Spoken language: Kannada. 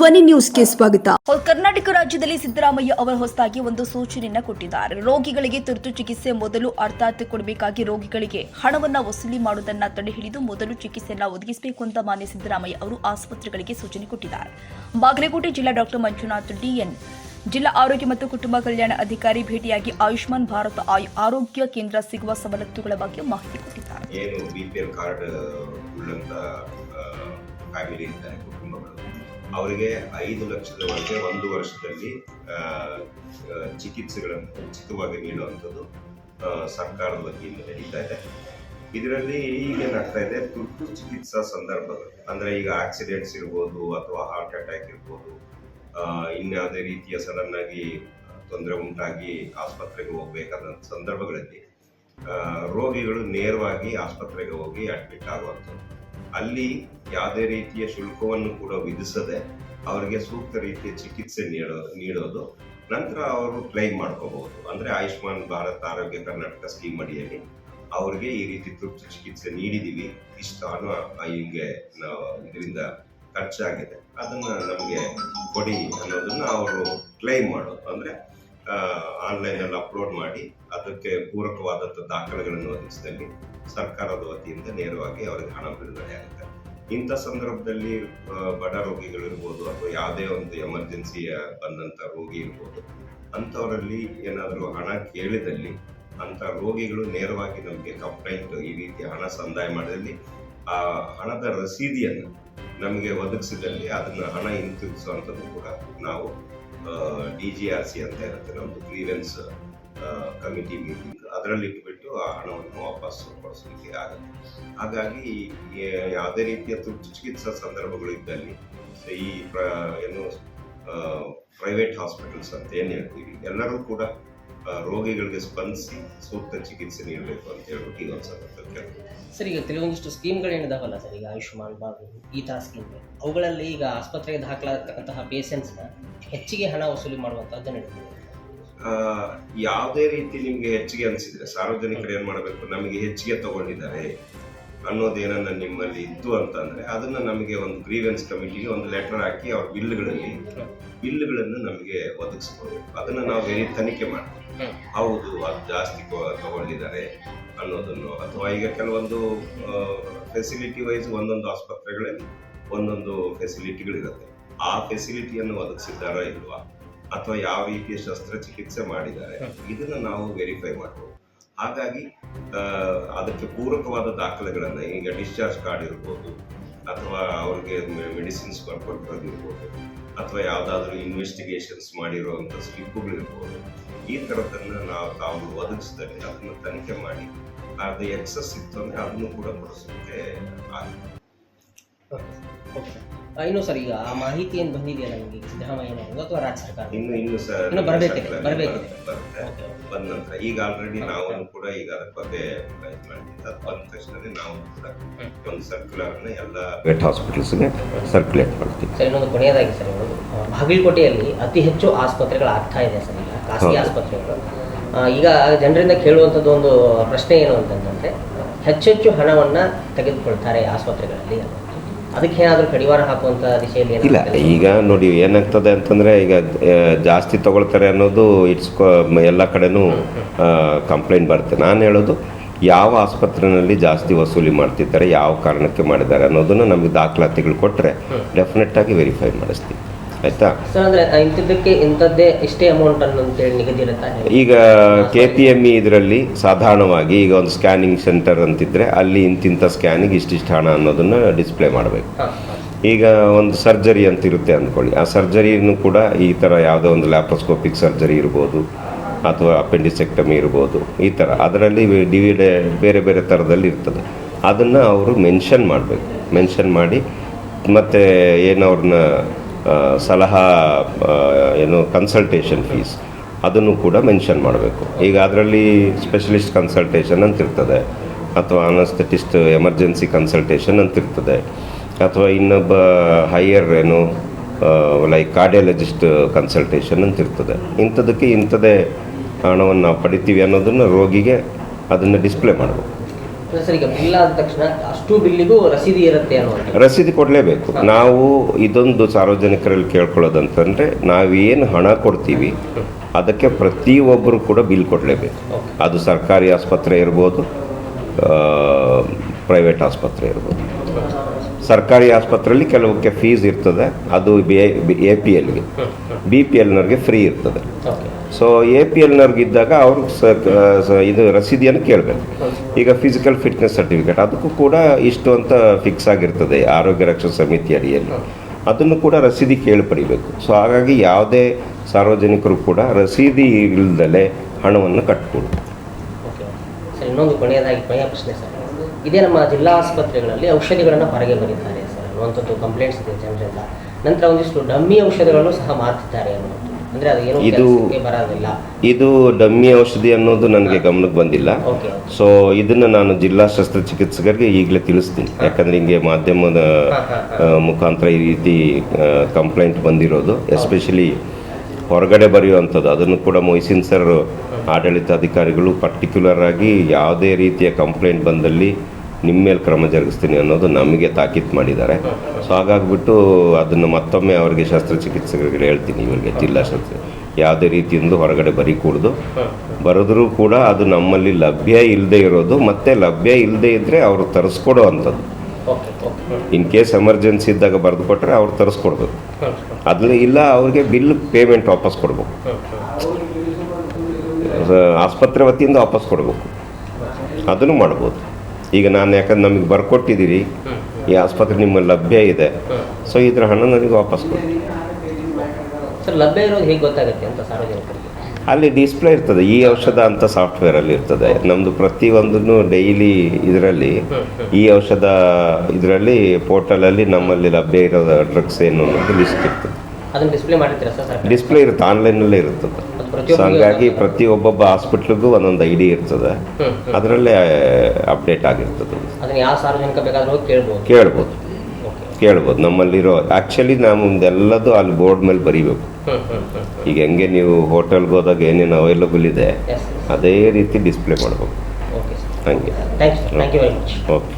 ಧ್ವನಿ ನ್ಯೂಸ್ಗೆ ಸ್ವಾಗತ. ಕರ್ನಾಟಕ ರಾಜ್ಯದಲ್ಲಿ ಸಿದ್ದರಾಮಯ್ಯ ಅವರು ಹೊಸದಾಗಿ ಒಂದು ಸೂಚನೆಯನ್ನ ಕೊಟ್ಟಿದ್ದಾರೆ. ರೋಗಿಗಳಿಗೆ ತುರ್ತು ಚಿಕಿತ್ಸೆ ಮೊದಲು ಅರ್ಥಾತ್ ಕೊಡಬೇಕಾಗಿ ರೋಗಿಗಳಿಗೆ ಹಣವನ್ನ ವಸೂಲಿ ಮಾಡುವುದನ್ನ ತಡೆ ಹಿಡಿದು ಮೊದಲು ಚಿಕಿತ್ಸೆಯನ್ನ ಒದಗಿಸಬೇಕು ಅಂತ ಮಾನ್ಯ ಸಿದ್ದರಾಮಯ್ಯ ಅವರು ಆಸ್ಪತ್ರೆಗಳಿಗೆ ಸೂಚನೆ ಕೊಟ್ಟಿದ್ದಾರೆ. ಬಾಗಲಕೋಟೆ ಜಿಲ್ಲಾ ಡಾಕ್ಟರ್ ಮಂಜುನಾಥ್ ಡಿಎನ್ ಜಿಲ್ಲಾ ಆರೋಗ್ಯ ಮತ್ತು ಕುಟುಂಬ ಕಲ್ಯಾಣ ಅಧಿಕಾರಿ ಭೇಟಿಯಾಗಿ ಆಯುಷ್ಮಾನ್ ಭಾರತ ಆಯು- ಆರೋಗ್ಯ ಕೇಂದ್ರ ಸಿಗುವ ಸವಲತ್ತುಗಳ ಬಗ್ಗೆ ಮಾಹಿತಿ ಕೊಟ್ಟಿದ್ದಾರೆ. ಅವರಿಗೆ ಐದು ಲಕ್ಷದವರೆಗೆ ಒಂದು ವರ್ಷದಲ್ಲಿ ಚಿಕಿತ್ಸೆಗಳನ್ನು ಉಚಿತವಾಗಿ ನೀಡುವಂಥದ್ದು ಸರ್ಕಾರದ ವತಿಯಿಂದ ನಡೀತಾ ಇದೆ. ಇದರಲ್ಲಿ ಈಗೇನಾಗ್ತಾ ಇದೆ ತುರ್ತು ಚಿಕಿತ್ಸಾ ಸಂದರ್ಭಗಳು. ಅಂದರೆ ಈಗ ಆಕ್ಸಿಡೆಂಟ್ಸ್ ಇರ್ಬೋದು ಅಥವಾ ಹಾರ್ಟ್ ಅಟ್ಯಾಕ್ ಇರ್ಬೋದು ಇನ್ಯಾವುದೇ ರೀತಿಯ ಸಡನ್ ಆಗಿ ತೊಂದರೆ ಉಂಟಾಗಿ ಆಸ್ಪತ್ರೆಗೆ ಹೋಗಬೇಕಾದ ಸಂದರ್ಭಗಳಲ್ಲಿ ರೋಗಿಗಳು ನೇರವಾಗಿ ಆಸ್ಪತ್ರೆಗೆ ಹೋಗಿ ಅಡ್ಮಿಟ್ ಆಗುವಂಥದ್ದು. ಅಲ್ಲಿ ಯಾವುದೇ ರೀತಿಯ ಶುಲ್ಕವನ್ನು ಕೂಡ ವಿಧಿಸದೆ ಅವರಿಗೆ ಸೂಕ್ತ ರೀತಿಯ ಚಿಕಿತ್ಸೆ ನೀಡೋ, ನೀಡೋದು. ನಂತರ ಅವರು ಕ್ಲೈಮ್ ಮಾಡ್ಕೋಬಹುದು ಅಂದ್ರೆ ಆಯುಷ್ಮಾನ್ ಭಾರತ್ ಆರೋಗ್ಯ ಕರ್ನಾಟಕ ಸ್ಕೀಮ್ ಅಡಿಯಲ್ಲಿ ಅವ್ರಿಗೆ ಈ ರೀತಿ ತುರ್ತು ಚಿಕಿತ್ಸೆ ನೀಡಿದೀವಿ. ಇಷ್ಟು ಹಣ ಹಿಂಗೆ ನಾವು ಇದರಿಂದ ಖರ್ಚಾಗಿದೆ. ಅದನ್ನ ನಮಗೆ ಕೊಡಿ ಅನ್ನೋದನ್ನ ಅವರು ಕ್ಲೈಮ್ ಮಾಡೋದು. ಅಂದ್ರೆ ಆನ್ಲೈನ್ ಅಲ್ಲಿ ಅಪ್ಲೋಡ್ ಮಾಡಿ ಅದಕ್ಕೆ ಪೂರಕವಾದಂಥ ದಾಖಲೆಗಳನ್ನು ಒದಗಿಸಿದಲ್ಲಿ ಸರ್ಕಾರದ ವತಿಯಿಂದ ನೇರವಾಗಿ ಅವರಿಗೆ ಹಣ ಬಿಡುಗಡೆ ಆಗುತ್ತೆ. ಇಂಥ ಸಂದರ್ಭದಲ್ಲಿ ಬಡ ರೋಗಿಗಳಿರ್ಬೋದು ಅಥವಾ ಯಾವುದೇ ಒಂದು ಎಮರ್ಜೆನ್ಸಿಯ ಬಂದಂತ ರೋಗಿ ಇರ್ಬೋದು, ಅಂಥವರಲ್ಲಿ ಏನಾದರೂ ಹಣ ಕೇಳಿದಲ್ಲಿ ಅಂತ ರೋಗಿಗಳು ನೇರವಾಗಿ ನಮಗೆ ಕಂಪ್ಲೇಂಟ್ ಈ ರೀತಿ ಹಣ ಸಂದಾಯ ಮಾಡಿದಲ್ಲಿ, ಆ ಹಣದ ರಸೀದಿಯನ್ನು ನಮಗೆ ಒದಗಿಸಿದಲ್ಲಿ ಅದನ್ನು ಹಣ ಹಿಂತಿರುಗಿಸುವಂಥದ್ದು ಕೂಡ ನಾವು ಡಿ ಜಿ ಆರ್ ಸಿ ಅಂತ ಇರುತ್ತೆ ನಮ್ಮದು ಗ್ರೀವೆನ್ಸ್ ಕಮಿಟಿ ಮೀಟಿಂಗ್ ಅದರಲ್ಲಿ ಇಟ್ಬಿಟ್ಟು ಆ ಹಣವನ್ನು ವಾಪಸ್ ಕೊಡಿಸಲಿಕ್ಕೆ ಆಗುತ್ತೆ. ಹಾಗಾಗಿ ಯಾವುದೇ ರೀತಿಯ ತುರ್ತು ಚಿಕಿತ್ಸಾ ಸಂದರ್ಭಗಳು ಇದ್ದಲ್ಲಿ ಈ ಏನು ಪ್ರೈವೇಟ್ ಹಾಸ್ಪಿಟಲ್ಸ್ ಅಂತ ಏನು ಹೇಳ್ತೀವಿ, ಎಲ್ಲರೂ ಕೂಡ ರೋಗಿಗಳಿಗೆ ಸ್ಪಂದಿಸಿ ಸೂಕ್ತ ಚಿಕಿತ್ಸೆ ನೀಡಬೇಕು ಅಂತ ಹೇಳ್ಬಿಟ್ಟು ಈಗ ಒಂದು ಸಂದರ್ಭದಲ್ಲಿ. ಸರ್ ಈಗ ಕೆಲವೊಂದಿಷ್ಟು ಸ್ಕೀಮ್ಗಳೇನಿದಾವಲ್ಲ ಸರ್ ಈಗ ಆಯುಷ್ಮಾನ್ ಭಾರತ್ ಈ ಥರ ಸ್ಕೀಮ್ಗಳು ಅವುಗಳಲ್ಲಿ ಈಗ ಆಸ್ಪತ್ರೆಗೆ ದಾಖಲಾಗತಕ್ಕಂತಹ ಪೇಷಂಟ್ಸ್ನ ಹೆಚ್ಚಿಗೆ ಹಣ ವಸೂಲಿ ಮಾಡುವಂಥದ್ದು ನಡೀತದೆ. ಯಾವುದೇ ರೀತಿ ನಿಮಗೆ ಹೆಚ್ಚಿಗೆ ಅನಿಸಿದ್ರೆ ಸಾರ್ವಜನಿಕರು ಏನು ಮಾಡಬೇಕು? ನಮಗೆ ಹೆಚ್ಚಿಗೆ ತಗೊಂಡಿದ್ದಾರೆ. ಅನ್ನೋದೇನನ್ನ ನಿಮ್ಮಲ್ಲಿ ಇತ್ತು ಅಂತಂದ್ರೆ ಅದನ್ನ ನಮಗೆ ಒಂದು ಗ್ರೀವೆನ್ಸ್ ಕಮಿಟಿಗೆ ಒಂದು ಲೆಟರ್ ಹಾಕಿ ಅವ್ರ ಬಿಲ್ಗಳಲ್ಲಿ ಬಿಲ್ಗಳನ್ನು ನಮಗೆ ಒದಗಿಸ್ಕೊಡ್ಬೇಕು ಅದನ್ನ ನಾವು ವೆರಿ ತನಿಖೆ ಮಾಡ್ತೀವಿ. ಹೌದು ಅದು ಜಾಸ್ತಿ ತಗೊಂಡಿದ್ದಾರೆ ಅನ್ನೋದನ್ನು. ಅಥವಾ ಈಗ ಕೆಲವೊಂದು ಫೆಸಿಲಿಟಿ ವೈಸ್ ಒಂದೊಂದು ಆಸ್ಪತ್ರೆಗಳಲ್ಲಿ ಒಂದೊಂದು ಫೆಸಿಲಿಟಿಗಳಿರುತ್ತೆ ಆ ಫೆಸಿಲಿಟಿಯನ್ನು ಒದಗಿಸಿದ್ದಾರಾ ಇಲ್ವಾ? ಅಥವಾ ಯಾವ ರೀತಿಯ ಶಸ್ತ್ರಚಿಕಿತ್ಸೆ ಮಾಡಿದ್ದಾರೆ? ಇದನ್ನ ನಾವು ವೆರಿಫೈ ಮಾಡ್ಬೋದು. ಹಾಗಾಗಿ ಅದಕ್ಕೆ ಪೂರಕವಾದ ದಾಖಲೆಗಳನ್ನು ಈಗ ಡಿಸ್ಚಾರ್ಜ್ ಕಾರ್ಡ್ ಇರ್ಬೋದು, ಅಥವಾ ಅವ್ರಿಗೆ ಮೆಡಿಸಿನ್ಸ್ ಬರ್ಕೊಟ್ಟಿರೋದಿರ್ಬೋದು ಅಥವಾ ಯಾವುದಾದ್ರೂ ಇನ್ವೆಸ್ಟಿಗೇಷನ್ಸ್ ಮಾಡಿರುವಂಥ ಸ್ಲಿಪ್ಪುಗಳಿರ್ಬೋದು ಈ ಥರದನ್ನ ನಾವು ತಾವು ಒದಗಿಸಿದರೆ ಅದನ್ನು ತನಿಖೆ ಮಾಡಿ ಅದು ಎಕ್ಸಸ್ ಇತ್ತು ಅಂದರೆ ಅದನ್ನು ಕೂಡ ಕೊಡಿಸೋಕೆ ಆಗುತ್ತೆ ಇನ್ನು ಸರ್ ಈಗ ಆ ಮಾಹಿತಿ ಏನು ಬಂದಿದೆಯಲ್ಲ ನಿಮಗೆ? ಸಿದ್ದರಾಮಯ್ಯ ಅಥವಾ ರಾಜ್ಯ ಸರ್ಕಾರ? ಇನ್ನು ಇನ್ನು ಸರ್ ಇನ್ನು ಬರಬೇಕು ಬರ್ಬೇಕಿದೆ. ಬರುತ್ತೆ. ಓಕೆ ಬಂದ ನಂತರ ಈಗ ಆಲ್ರೆಡಿ ನಾವು ಕೂಡ ಈಗ ಅದರ ಬಗ್ಗೆ ಅದು ಬಂದ ತಕ್ಷಣ ನಾವು ಕೂಡ ಒಂದು ಸರ್ಕ್ಯುಲರ್ ಅನ್ನ ಎಲ್ಲ ವೆಟ್ ಹಾಸ್ಪಿಟಲ್ಸ್ಗೆ ಸರ್ಕ್ಯುಲೇಟ್ ಮಾಡ್ತೀವಿ. ಸರ್ ಇನ್ನೊಂದು ಕೊನೆಯದಾಗಿ ಸರ್ ಇವರು ಬಾಗಲಕೋಟೆಯಲ್ಲಿ ಅತಿ ಹೆಚ್ಚು ಆಸ್ಪತ್ರೆಗಳು ಆಗ್ತಾ ಇದೆ ಸರ್ ಈಗ ಖಾಸಗಿ ಆಸ್ಪತ್ರೆಗಳು. ಈಗ ಜನರಿಂದ ಕೇಳುವಂಥದ್ದು ಒಂದು ಪ್ರಶ್ನೆ ಏನು ಅಂತಂತಂದರೆ ಹೆಚ್ಚೆಚ್ಚು ಹಣವನ್ನು ತೆಗೆದುಕೊಳ್ತಾರೆ ಆಸ್ಪತ್ರೆಗಳಲ್ಲಿ. ಅದಕ್ಕೆ ಏನಾದರೂ ಕಡಿವಾಣ ಹಾಕುವಂಥ ದಿಶೆಯಲ್ಲಿ ಇಲ್ಲ ಈಗ ನೋಡಿ ಏನಾಗ್ತದೆ ಅಂತಂದ್ರೆ ಈಗ ಜಾಸ್ತಿ ತಗೊಳ್ತಾರೆ ಅನ್ನೋದು ಇಟ್ಸ್ ಎಲ್ಲ ಕಡೆನೂ ಕಂಪ್ಲೇಂಟ್ ಬರುತ್ತೆ. ನಾನು ಹೇಳೋದು ಯಾವ ಆಸ್ಪತ್ರೆಯಲ್ಲಿ ಜಾಸ್ತಿ ವಸೂಲಿ ಮಾಡ್ತಿದ್ದಾರೆ ಯಾವ ಕಾರಣಕ್ಕೆ ಮಾಡಿದ್ದಾರೆ ಅನ್ನೋದನ್ನು ನಮಗೆ ದಾಖಲಾತಿಗಳು ಕೊಟ್ಟರೆ ಡೆಫಿನೆಟ್ ಆಗಿ ವೆರಿಫೈ ಮಾಡಿಸ್ತೀವಿ. ಆಯ್ತಾ? ಸರ್ ಅಂದರೆ ಇಂಥದ್ದಕ್ಕೆ ಇಂಥದ್ದೇ ಇಷ್ಟೇ ಅಮೌಂಟ್ ಅನ್ನು ಅಂತೇಳಿ ನಿಗದಿ ಈಗ ಕೆ ಪಿ ಎಂ ಇ ಇದರಲ್ಲಿ ಸಾಧಾರಣವಾಗಿ ಈಗ ಒಂದು ಸ್ಕ್ಯಾನಿಂಗ್ ಸೆಂಟರ್ ಅಂತಿದ್ರೆ ಅಲ್ಲಿ ಇಂತಿಂಥ ಸ್ಕ್ಯಾನಿಗೆ ಇಷ್ಟಿಷ್ಟು ಹಣ ಅನ್ನೋದನ್ನು ಡಿಸ್ಪ್ಲೇ ಮಾಡಬೇಕು. ಈಗ ಒಂದು ಸರ್ಜರಿ ಅಂತ ಇರುತ್ತೆ ಅಂದ್ಕೊಳ್ಳಿ. ಆ ಸರ್ಜರಿನೂ ಕೂಡ ಈ ಥರ ಯಾವುದೋ ಒಂದು ಲ್ಯಾಪ್ರೋಸ್ಕೋಪಿಕ್ ಸರ್ಜರಿ ಇರ್ಬೋದು ಅಥವಾ ಅಪೆಂಡಿಸೆಕ್ಟಮಿ ಇರ್ಬೋದು ಈ ಥರ ಅದರಲ್ಲಿ ಡಿವಿಡೆ ಬೇರೆ ಬೇರೆ ಥರದಲ್ಲಿ ಇರ್ತದೆ. ಅದನ್ನು ಅವರು ಮೆನ್ಷನ್ ಮಾಡಬೇಕು. ಮೆನ್ಷನ್ ಮಾಡಿ ಮತ್ತು ಏನು ಅವ್ರನ್ನ ಆ, ಸಲಹಾ ಏನು ಕನ್ಸಲ್ಟೇಷನ್ ಫೀಸ್ ಅದನ್ನು ಕೂಡ ಮೆನ್ಷನ್ ಮಾಡಬೇಕು. ಈಗ ಅದರಲ್ಲಿ ಸ್ಪೆಷಲಿಸ್ಟ್ ಕನ್ಸಲ್ಟೇಷನ್ ಅಂತಿರ್ತದೆ ಅಥವಾ ಅನಸ್ಥೆಟಿಸ್ಟ್ ಎಮರ್ಜೆನ್ಸಿ ಕನ್ಸಲ್ಟೇಷನ್ ಅಂತ ಇರ್ತದೆ, ಅಥವಾ ಇನ್ನೊಬ್ಬ ಹೈಯರ್ ಏನು ಲೈಕ್ ಕಾರ್ಡಿಯಾಲಜಿಸ್ಟ್ ಕನ್ಸಲ್ಟೇಷನ್ ಅಂತ ಇರ್ತದೆ. ಇಂಥದಕ್ಕೆ ಇಂಥದೇ ಹಣವನ್ನು ನಾವು ಪಡಿತೀವಿ ಅನ್ನೋದನ್ನು ರೋಗಿಗೆ ಅದನ್ನು ಡಿಸ್ಪ್ಲೇ ಮಾಡಬೇಕು. ಸರ್ ಈಗ ಬಿಲ್ ಆದ ತಕ್ಷಣ ಅಷ್ಟು ಬಿಲ್ಲಿಗೂ ರಸೀದಿ ಇರುತ್ತೆ ಅನ್ನುವಂಥದ್ದು ರಸೀದಿ ಕೊಡಲೇಬೇಕು. ನಾವು ಇದೊಂದು ಸಾರ್ವಜನಿಕರಲ್ಲಿ ಕೇಳ್ಕೊಳ್ಳೋದಂತಂದ್ರೆ ನಾವೇನು ಹಣ ಕೊಡ್ತೀವಿ ಅದಕ್ಕೆ ಪ್ರತಿಯೊಬ್ಬರು ಕೂಡ ಬಿಲ್ ಕೊಡಲೇಬೇಕು. ಅದು ಸರ್ಕಾರಿ ಆಸ್ಪತ್ರೆ ಇರ್ಬೋದು ಪ್ರೈವೇಟ್ ಆಸ್ಪತ್ರೆ ಇರ್ಬೋದು. ಸರ್ಕಾರಿ ಆಸ್ಪತ್ರೆಯಲ್ಲಿ ಕೆಲವಕ್ಕೆ ಫೀಸ್ ಇರ್ತದೆ. ಅದು ಎ ಪಿ ಎಲ್ಗೆ ಬಿ ಪಿ ಎಲ್ನವ್ರಿಗೆ ಫ್ರೀ ಇರ್ತದೆ. ಸೊ ಎ ಪಿ ಎಲ್ನವ್ರಿಗಿದ್ದಾಗ ಅವರು ಸ ಇದು ರಸೀದಿಯನ್ನು ಕೇಳಬೇಕು. ಈಗ ಫಿಸಿಕಲ್ ಫಿಟ್ನೆಸ್ ಸರ್ಟಿಫಿಕೇಟ್ ಅದಕ್ಕೂ ಕೂಡ ಇಷ್ಟು ಅಂತ ಫಿಕ್ಸ್ ಆಗಿರ್ತದೆ ಆರೋಗ್ಯ ರಕ್ಷಣಾ ಸಮಿತಿ ಅಡಿಯಲ್ಲಿ. ಅದನ್ನು ಕೂಡ ರಸೀದಿ ಕೇಳಿ ಪಡಿಬೇಕು. ಸೊ ಹಾಗಾಗಿ ಯಾವುದೇ ಸಾರ್ವಜನಿಕರು ಕೂಡ ರಸೀದಿ ಇಲ್ಲದಲೇ ಹಣವನ್ನು ಓಕೆ ಇನ್ನೊಂದು ಕೊನೆಯದಾಗಿ ಕೊನೆಯ ಪ್ರಶ್ನೆ ಸರ್. ಇದೇ ನಮ್ಮ ಜಿಲ್ಲಾ ಆಸ್ಪತ್ರೆಗಳಲ್ಲಿ ಔಷಧಿಗಳನ್ನು ಹೊರಗೆ ಬರೀತಾರೆ ಸರ್. ಅನ್ನುವಂಥದ್ದು ಕಂಪ್ಲೇಂಟ್ಸ್ ಇದೆ ಜನರಿಂದ. ನಂತರ ಒಂದಿಷ್ಟು ಡಮ್ಮಿ ಔಷಧಿಗಳನ್ನು ಸಹ ಮಾರ್ತಿದ್ದಾರೆ ಅನ್ನುವಂಥದ್ದು. ಅಂದ್ರೆ ಅದು ಏನು ಇದು- ಬರೋದಿಲ್ಲ. ಇದು ಡಮ್ಮಿ ಔಷಧಿ ಅನ್ನೋದು ನನಗೆ ಗಮನಕ್ಕೆ ಬಂದಿಲ್ಲ. ಓಕೆ ಸೊ ಇದನ್ನು ನಾನು ಜಿಲ್ಲಾ ಶಸ್ತ್ರಚಿಕಿತ್ಸಕರಿಗೆ ಈಗಲೇ ತಿಳಿಸ್ತೀನಿ. ಯಾಕಂದರೆ ಹಿಂಗೆ ಮಾಧ್ಯಮದ ಮುಖಾಂತರ ಈ ರೀತಿ ಕಂಪ್ಲೇಂಟ್ ಬಂದಿರೋದು. ಎಸ್ಪೆಷಲಿ ಹೊರಗಡೆ ಬರೆಯುವಂಥದ್ದು. ಅದನ್ನು ಕೂಡ ಮೊಯ್ಸಿನ್ ಸರ್ ಆಡಳಿತಾಧಿಕಾರಿಗಳು ಪರ್ಟಿಕ್ಯುಲರ್ ಆಗಿ ಯಾವುದೇ ರೀತಿಯ ಕಂಪ್ಲೇಂಟ್ ಬಂದಲ್ಲಿ ನಿಮ್ಮ ಮೇಲೆ ಕ್ರಮ ಜರುಗಿಸ್ತೀನಿ ಅನ್ನೋದು ನಮಗೆ ತಾಕೀತು ಮಾಡಿದ್ದಾರೆ. ಸೊ ಹಾಗಾಗ್ಬಿಟ್ಟು ಅದನ್ನು ಮತ್ತೊಮ್ಮೆ ಅವರಿಗೆ ಶಸ್ತ್ರಚಿಕಿತ್ಸಕರಿಗೆ ಹೇಳ್ತೀನಿ ಇವರಿಗೆ ಜಿಲ್ಲಾ ಶಸ್ತ್ರ ಯಾವುದೇ ರೀತಿಯಿಂದ ಹೊರಗಡೆ ಬರೀಕೂಡ್ದು. ಬರೆದ್ರೂ ಕೂಡ ಅದು ನಮ್ಮಲ್ಲಿ ಲಭ್ಯ ಇಲ್ಲದೆ ಇರೋದು ಮತ್ತೆ ಲಭ್ಯ ಇಲ್ಲದೆ ಇದ್ದರೆ ಅವರು ತರಿಸ್ಕೊಡೋ ಅಂಥದ್ದು. ಇನ್ ಕೇಸ್ ಎಮರ್ಜೆನ್ಸಿ ಇದ್ದಾಗ ಬರೆದು ಕೊಟ್ಟರೆ ಅವ್ರು ತರಿಸ್ಕೊಡ್ಬೇಕು. ಅದ್ರಲ್ಲಿ ಇಲ್ಲ, ಅವ್ರಿಗೆ ಬಿಲ್ ಪೇಮೆಂಟ್ ವಾಪಸ್ ಕೊಡ್ಬೇಕು. ಆಸ್ಪತ್ರೆ ವತಿಯಿಂದ ವಾಪಸ್ ಕೊಡ್ಬೇಕು. ಅದನ್ನು ಮಾಡ್ಬೋದು. ಈಗ ನಾನು ಯಾಕಂದ್ರೆ ನಮಗೆ ಬರ್ಕೊಟ್ಟಿದ್ದೀರಿ, ಈ ಆಸ್ಪತ್ರೆ ನಿಮ್ಮ ಲಭ್ಯ ಇದೆ ಸೊ ಇದ್ರ ಹಣ ನನಗೆ ವಾಪಸ್ ಕೊಡಿ ಲಭ್ಯ ಇರೋದು ಹೇಗೆ ಗೊತ್ತಾಗುತ್ತೆ ಅಂತ ಸಾರ್ವಜನಿಕರಿಗೆ? ಅಲ್ಲಿ ಡಿಸ್ಪ್ಲೇ ಇರ್ತದೆ. ಈ ಔಷಧ ಅಂತ ಸಾಫ್ಟ್ವೇರಲ್ಲಿ ಇರ್ತದೆ. ನಮ್ಮದು ಪ್ರತಿಯೊಂದನ್ನು ಡೈಲಿ ಇದರಲ್ಲಿ ಈ ಔಷಧ ಇದರಲ್ಲಿ ಪೋರ್ಟಲಲ್ಲಿ ನಮ್ಮಲ್ಲಿ ಲಭ್ಯ ಇರೋ ಡ್ರಗ್ಸ್ ಏನು ಅನ್ನೋದು ಲಿಸ್ಟ್ ಇರ್ತದೆ. ಡಿಸ್ಪ್ಲೇ ಇರುತ್ತೆ. ಆನ್ಲೈನಲ್ಲೇ ಇರ್ತದೆ ಇರುತ್ತದೆ. ಸೊ ಹಾಗಾಗಿ ಪ್ರತಿಯೊಬ್ಬೊಬ್ಬ ಹಾಸ್ಪಿಟ್ಲಿಗೂ ಒಂದೊಂದು ಐ ಡಿ ಇರ್ತದೆ. ಅದರಲ್ಲೇ ಅಪ್ಡೇಟ್ ಆಗಿರ್ತದೆ. ಕೇಳ್ಬೋದು. ಕೇಳ್ಬೋದು ನಮ್ಮಲ್ಲಿರೋ ಆ್ಯಕ್ಚುಲಿ ನಮ್ಮದೆಲ್ಲದು ಅಲ್ಲಿ ಬೋರ್ಡ್ ಮೇಲೆ ಬರೀಬೇಕು. ಈಗ ಹೆಂಗೆ ನೀವು ಹೋಟೆಲ್ಗೆ ಹೋದಾಗ ಏನೇನು ಅವೈಲಬಲ್ ಇದೆ ಅದೇ ರೀತಿ ಡಿಸ್ಪ್ಲೇ ಮಾಡಬೇಕು ಹಂಗೆ. Thanks thank you very much okay